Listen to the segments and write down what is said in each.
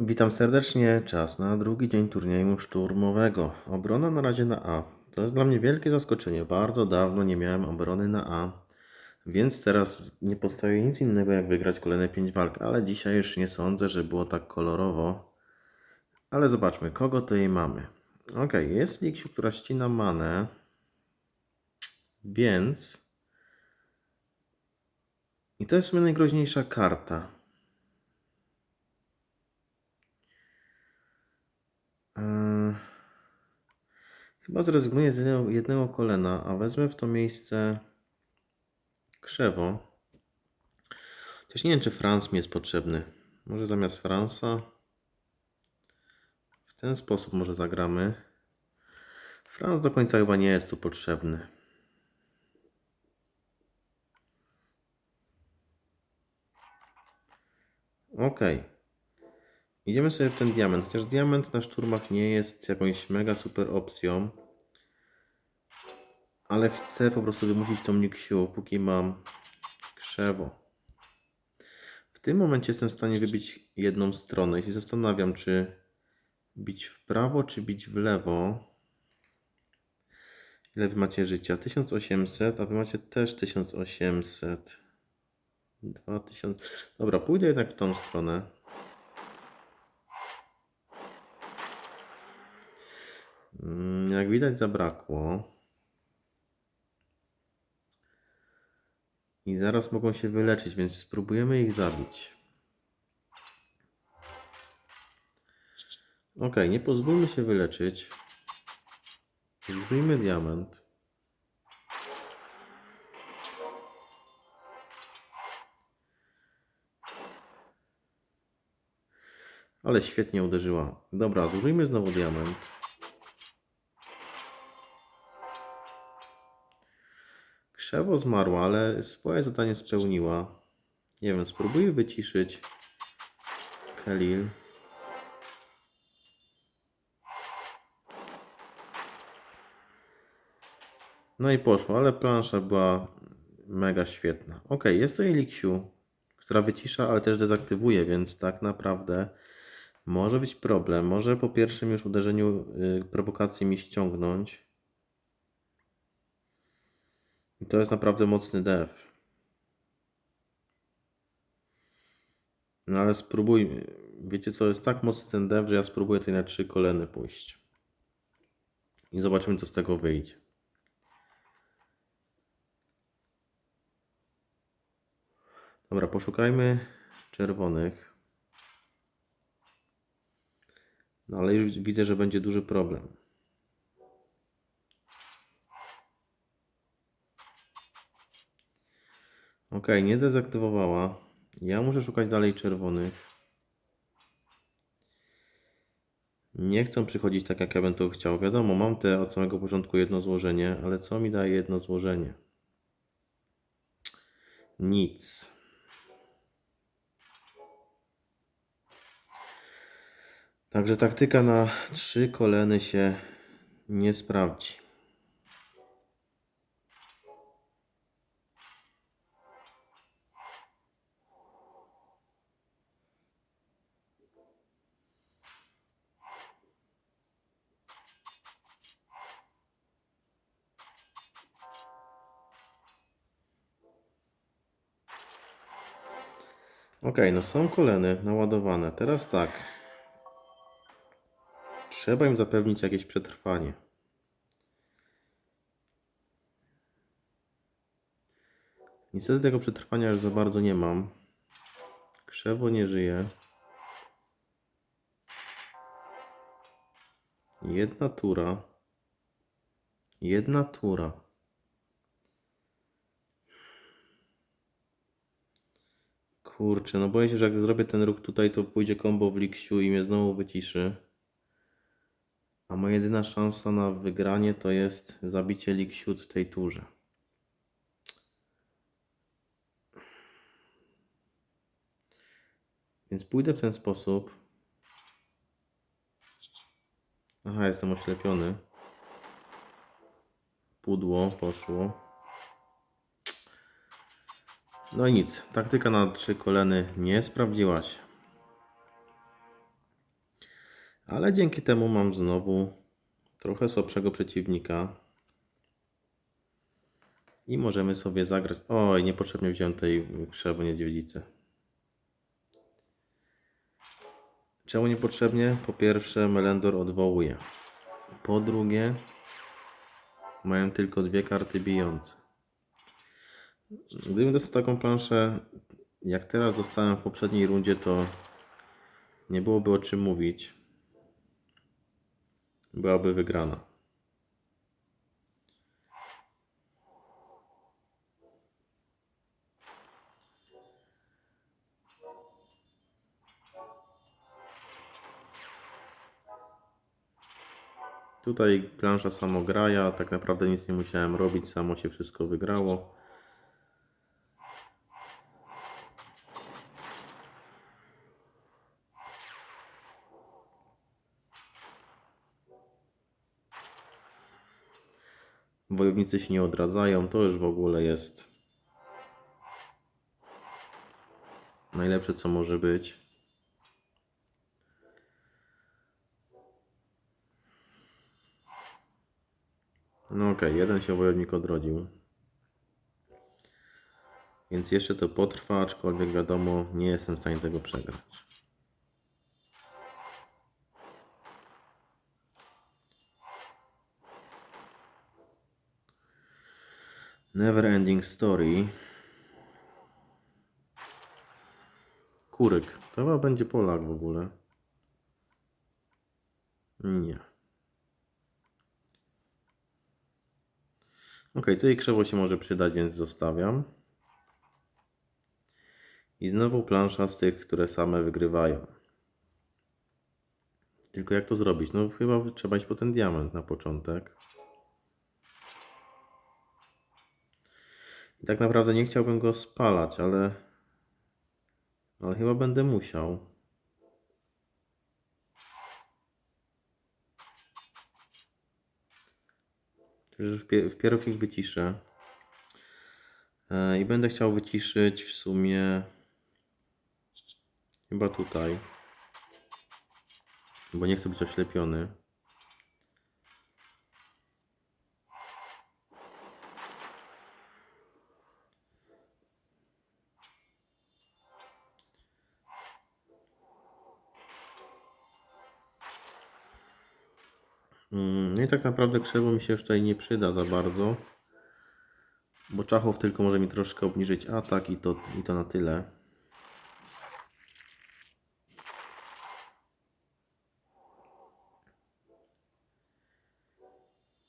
Witam serdecznie. Czas na drugi dzień turnieju szturmowego. Obrona na razie na A. To jest dla mnie wielkie zaskoczenie. Bardzo dawno nie miałem obrony na A. Więc teraz nie pozostaje nic innego jak wygrać kolejne 5 walk. Ale dzisiaj już nie sądzę, że było tak kolorowo. Ale zobaczmy, kogo tutaj mamy. Ok, jest Liksiu, która ścina manę. Więc... I to jest w najgroźniejsza karta. Eee, Chyba zrezygnuję z jednego, jednego kolena, a wezmę w to miejsce krzewo. Chociaż nie wiem, czy Franz mi jest potrzebny. Może zamiast Fransa w ten sposób może zagramy. Franz do końca chyba nie jest tu potrzebny. Ok. Idziemy sobie w ten diament. Chociaż diament na szturmach nie jest jakąś mega super opcją. Ale chcę po prostu wymusić tą Nixiu, póki mam krzewo. W tym momencie jestem w stanie wybić jedną stronę i się zastanawiam, czy bić w prawo, czy bić w lewo. Ile wy macie życia? 1800, a wy macie też 1800. 2000. Dobra, pójdę jednak w tą stronę. Jak widać, zabrakło. I zaraz mogą się wyleczyć, więc spróbujemy ich zabić. Ok, nie pozwólmy się wyleczyć. Zużyjmy diament. Ale świetnie uderzyła. Dobra, zużyjmy znowu diament. Krzewo zmarła, ale swoje zadanie spełniła. Nie wiem, spróbuję wyciszyć Khalil. No i poszło, ale plansza była mega świetna. Ok, jest to Eliksiu, która wycisza, ale też dezaktywuje, więc tak naprawdę może być problem. Może po pierwszym już uderzeniu y, prowokacji mi ściągnąć. I to jest naprawdę mocny def. No ale spróbujmy. Wiecie co, jest tak mocny ten def, że ja spróbuję tutaj na trzy koleny pójść. I zobaczymy, co z tego wyjdzie. Dobra, poszukajmy czerwonych. No ale już widzę, że będzie duży problem. Ok, nie dezaktywowała. Ja muszę szukać dalej czerwonych. Nie chcą przychodzić tak, jak ja bym to chciał. Wiadomo, mam te od samego początku jedno złożenie, ale co mi daje jedno złożenie? Nic. Także taktyka na trzy koleny się nie sprawdzi. Ok, no są koleny naładowane. Teraz tak. Trzeba im zapewnić jakieś przetrwanie. Niestety tego przetrwania już za bardzo nie mam. Krzewo nie żyje. Jedna tura. Jedna tura. Kurczę, no boję się, że jak zrobię ten ruch tutaj, to pójdzie combo w Liksiu i mnie znowu wyciszy. A moja jedyna szansa na wygranie to jest zabicie Liksiu w tej turze. Więc pójdę w ten sposób. Aha, jestem oślepiony. Pudło poszło. No i nic. Taktyka na trzy koleny nie sprawdziła się. Ale dzięki temu mam znowu trochę słabszego przeciwnika. I możemy sobie zagrać. Oj, niepotrzebnie wziąłem tej krzewu niedźwiedzicy. Czemu niepotrzebnie? Po pierwsze, Melendor odwołuje. Po drugie, mają tylko dwie karty bijące. Gdybym dostał taką planszę, jak teraz dostałem w poprzedniej rundzie, to nie byłoby o czym mówić. Byłaby wygrana. Tutaj plansza samograja, tak naprawdę nic nie musiałem robić, samo się wszystko wygrało. Wojownicy się nie odradzają, to już w ogóle jest najlepsze co może być. No okej, jeden się wojownik odrodził. Więc jeszcze to potrwa, aczkolwiek wiadomo, nie jestem w stanie tego przegrać. Never Ending Story. Kuryk. To chyba będzie Polak w ogóle. Nie. Ok, tutaj krzewo się może przydać, więc zostawiam. I znowu plansza z tych, które same wygrywają. Tylko jak to zrobić? No chyba trzeba iść po ten diament na początek. I tak naprawdę nie chciałbym go spalać, ale... Ale chyba będę musiał. Wpierw ich wyciszę. E, I będę chciał wyciszyć w sumie chyba tutaj. Bo nie chcę być oślepiony. No i tak naprawdę krzewo mi się już tutaj nie przyda za bardzo. Bo Czachow tylko może mi troszkę obniżyć atak i to, i to na tyle.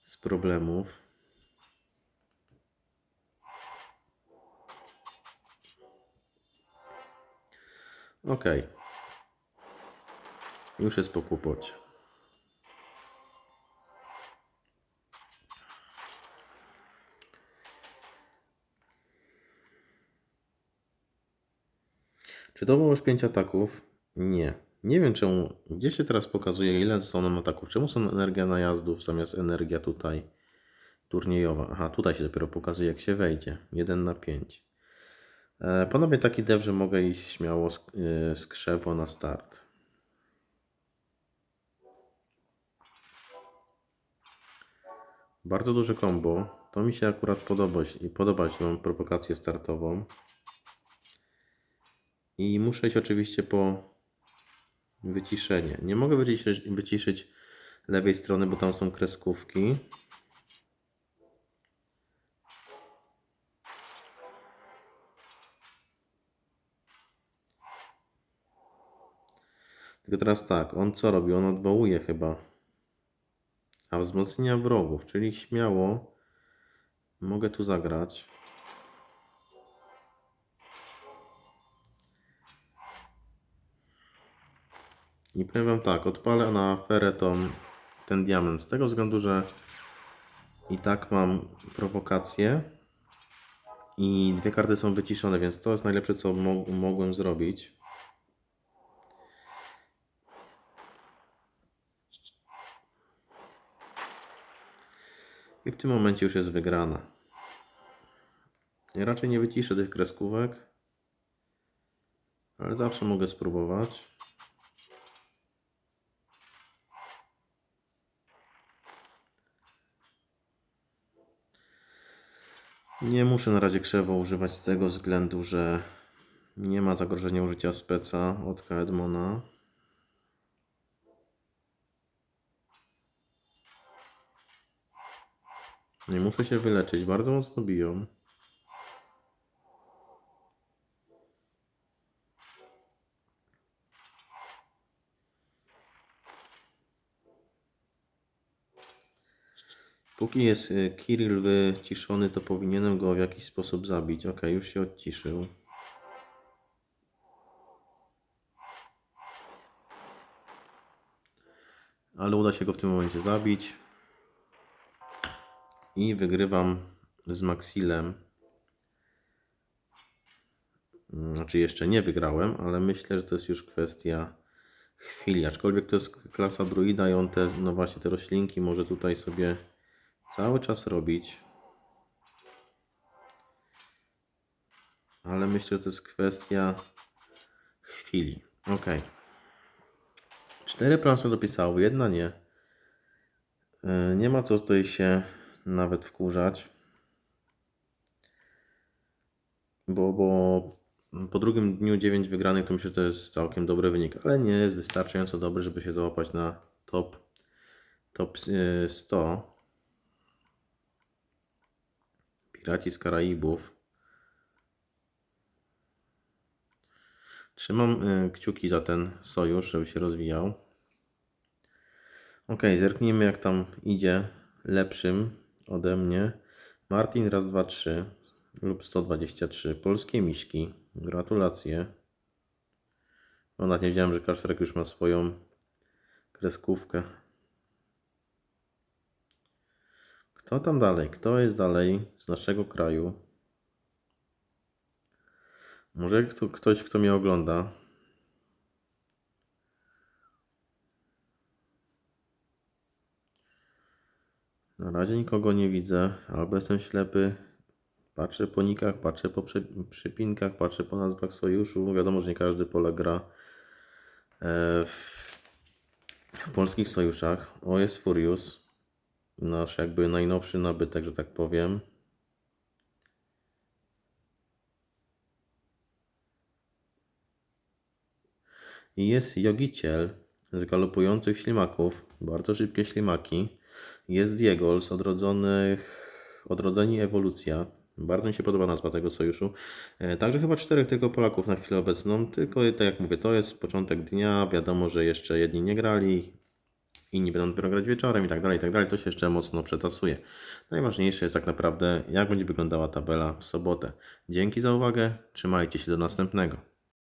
Z problemów. Ok. Już jest po kłopocie. To już 5 ataków? Nie. Nie wiem czemu. Gdzie się teraz pokazuje, ile są nam ataków? Czemu są energia najazdów zamiast energia tutaj turniejowa? Aha, tutaj się dopiero pokazuje, jak się wejdzie. 1 na 5. E, taki dev, że mogę iść śmiało z, e, z krzewo na start. Bardzo duże combo. To mi się akurat podoba, podoba się. Mam prowokację startową. I muszę iść oczywiście po wyciszenie. Nie mogę wyciszyć, wyciszyć lewej strony, bo tam są kreskówki. Tylko teraz tak, on co robi? On odwołuje chyba. A wzmocnienia wrogów, czyli śmiało mogę tu zagrać. I powiem Wam tak, odpalę na aferę tą, ten diament z tego względu, że i tak mam prowokację i dwie karty są wyciszone, więc to jest najlepsze, co mo mogłem zrobić. I w tym momencie już jest wygrana. Ja raczej nie wyciszę tych kreskówek, ale zawsze mogę spróbować. Nie muszę na razie krzewo używać z tego względu, że nie ma zagrożenia użycia speca od Kaedmona. Nie muszę się wyleczyć, bardzo mocno biją. Póki jest y, Kirill wyciszony, to powinienem go w jakiś sposób zabić. Ok, już się odciszył. Ale uda się go w tym momencie zabić. I wygrywam z Maxilem. Mm, Znaczy jeszcze nie wygrałem, ale myślę, że to jest już kwestia chwili. Aczkolwiek to jest klasa druida i on te, no właśnie te roślinki może tutaj sobie cały czas robić. Ale myślę, że to jest kwestia chwili. Ok. Cztery plansze dopisały, jedna nie. Yy, Nie ma co tutaj się nawet wkurzać. Bo, bo po drugim dniu 9 wygranych to myślę, że to jest całkiem dobry wynik, ale nie jest wystarczająco dobry, żeby się załapać na top, top yy, 100. Piraci z Karaibów. Trzymam y, kciuki za ten sojusz, żeby się rozwijał. Ok, zerknijmy jak tam idzie lepszym ode mnie. Martin raz, dwa, trzy lub 123. Polskie miśki. Gratulacje. O, nawet nie wiedziałem, że Kasztrek już ma swoją kreskówkę. Kto tam dalej? Kto jest dalej z naszego kraju? Może kto, ktoś, kto mnie ogląda. Na razie nikogo nie widzę, albo jestem ślepy. Patrzę po nikach, patrzę po przy, przypinkach, patrzę po nazwach sojuszu. Wiadomo, że nie każdy pole gra e, w, w polskich sojuszach. O, jest Furious. Nasz jakby najnowszy nabytek, że tak powiem. Jest Jogiciel z galopujących ślimaków, bardzo szybkie ślimaki. Jest Diegol z odrodzonych, odrodzeni ewolucja. Bardzo mi się podoba nazwa tego sojuszu. E, Także chyba czterech tylko Polaków na chwilę obecną. Tylko tak jak mówię, to jest początek dnia. Wiadomo, że jeszcze jedni nie grali, inni będą dopiero grać wieczorem i tak dalej, i tak dalej. To się jeszcze mocno przetasuje. Najważniejsze jest tak naprawdę, jak będzie wyglądała tabela w sobotę. Dzięki za uwagę. Trzymajcie się do następnego.